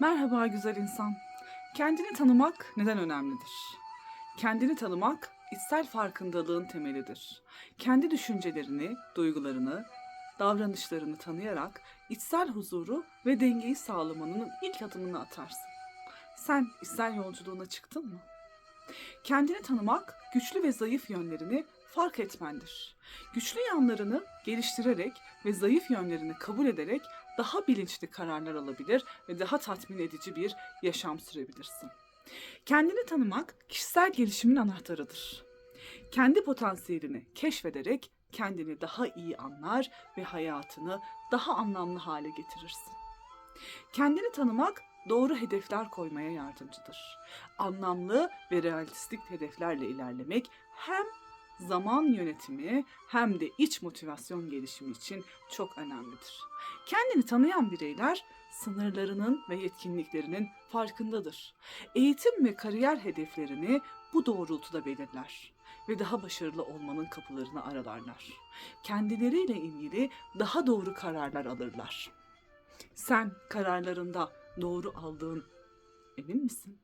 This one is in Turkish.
Merhaba güzel insan. Kendini tanımak neden önemlidir? Kendini tanımak içsel farkındalığın temelidir. Kendi düşüncelerini, duygularını, davranışlarını tanıyarak içsel huzuru ve dengeyi sağlamanın ilk adımını atarsın. Sen içsel yolculuğuna çıktın mı? Kendini tanımak güçlü ve zayıf yönlerini fark etmendir. Güçlü yanlarını geliştirerek ve zayıf yönlerini kabul ederek daha bilinçli kararlar alabilir ve daha tatmin edici bir yaşam sürebilirsin. Kendini tanımak kişisel gelişimin anahtarıdır. Kendi potansiyelini keşfederek kendini daha iyi anlar ve hayatını daha anlamlı hale getirirsin. Kendini tanımak doğru hedefler koymaya yardımcıdır. Anlamlı ve realistik hedeflerle ilerlemek hem zaman yönetimi hem de iç motivasyon gelişimi için çok önemlidir. Kendini tanıyan bireyler sınırlarının ve yetkinliklerinin farkındadır. Eğitim ve kariyer hedeflerini bu doğrultuda belirler ve daha başarılı olmanın kapılarını aralarlar. Kendileriyle ilgili daha doğru kararlar alırlar. Sen kararlarında doğru aldığın emin misin?